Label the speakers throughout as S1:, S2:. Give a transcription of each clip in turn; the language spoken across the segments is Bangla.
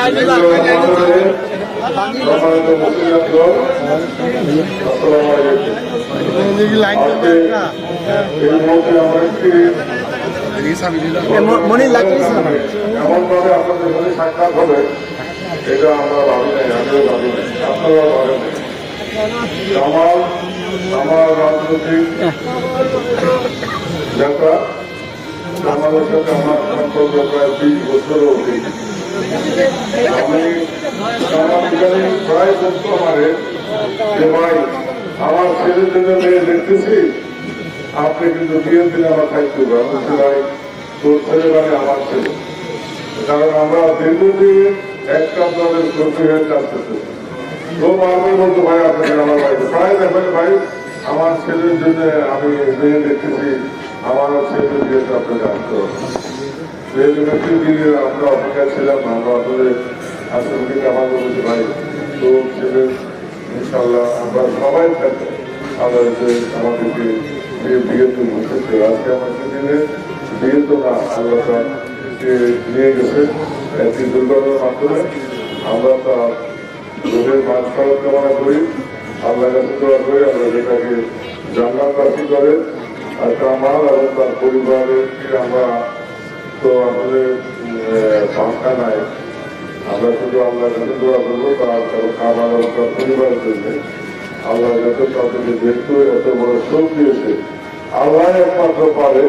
S1: আজকে এই মুহূর্তে আমরা ভাবে নাই আমার আমার রাজনৈতিক নেতা আমাদের আমার সম্পর্ক প্রায় বিশ বছরও আমি আমার ছেলের জন্য মেয়ে দেখতেছি আপনি কিন্তু বিয়ের দিনে আমার আমি বলছি, ভাই তোর ছেলে মানে আমার ছেলে। কারণ আমরা দীর্ঘদিন একটা দলের কর্মী হয়ে আপনাকে আমার ছেলের জন্য আমি মেয়ে দেখতেছি আমার ছেলের বিয়েটা আপনাকে আমরা অপেক্ষা ছিলাম, আমরা আসলে আসলে থেকে আমার বলেছি, ভাই তো ছেলে ইনশাল্লাহ আমরা সবাই থাকব। আমাদেরকে আমাদেরকে তো ঘুরতেছে আজকে আমাদের দিনে তো না, আল্লাহ নিয়ে গেছে একটি দুর্ঘটনার মাধ্যমে। আমরা তার কামনা করি। আল্লাহ কাছে দোয়া যেটাকে জান্নাতবাসী করে। আর তার মা এবং আমরা তো আসলে সংখ্যা নাই আমরা শুধু আল্লাহ কাছে দোয়া করব তার কারও খাবার এবং তার পরিবারের জন্য। আল্লাহ কাছে তাদেরকে যেহেতু এত বড় শোক দিয়েছে। আল্লাহ একমাত্র পারে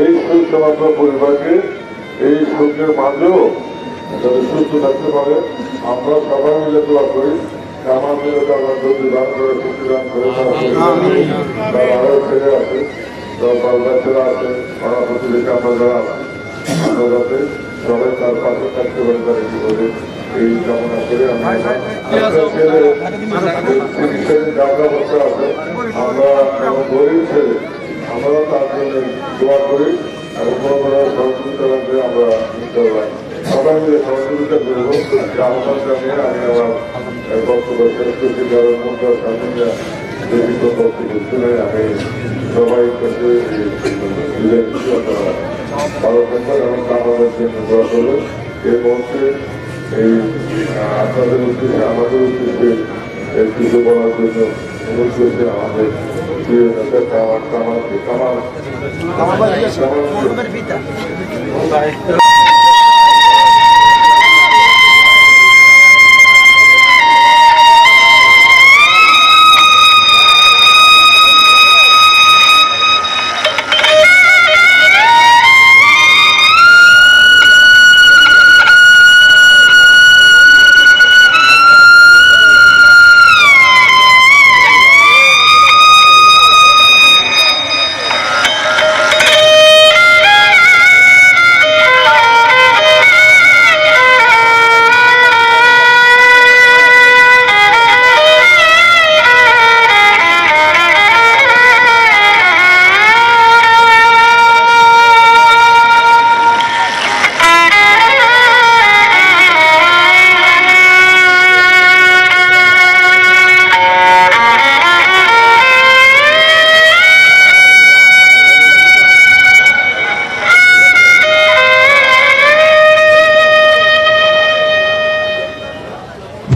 S1: এই শোক সমাত্র পরিবারকে এই শোকের মাঝেও যাতে সুস্থ থাকতে পারে। আমরা সবাই মিলে দোয়া করি আমার মিলে আল্লাহ যদি দান করে শক্তি দান করে তারা আরও ছেলে আছে তার বাচ্চারা আছে পাড়া প্রতিবেশী আমরা যারা আছি। আমরা যাতে সবাই তার পাশে থাকতে পারে তার জীবনে এই কামনা করে আছে আমরা এবং গরিব ছেলে আমরা তার জন্য দোয়া করি এবং কোনো সহযোগিতা লাগবে আমরা সবাই মিলে সহযোগিতা করব। যে আমার আমি আমার বক্তব্য শেষ করছি বক্তব্য শুনে আমি সবাই ভালো থাকবেন এবং আমাদের জন্য দোয়া করবেন এই মুহূর্তে এই আপনাদের উদ্দেশ্যে আমাদের উদ্দেশ্যে কিছু বলার জন্য অনুরোধ করছে আমাদের প্রিয় নেতা কামাল কামাল কামাল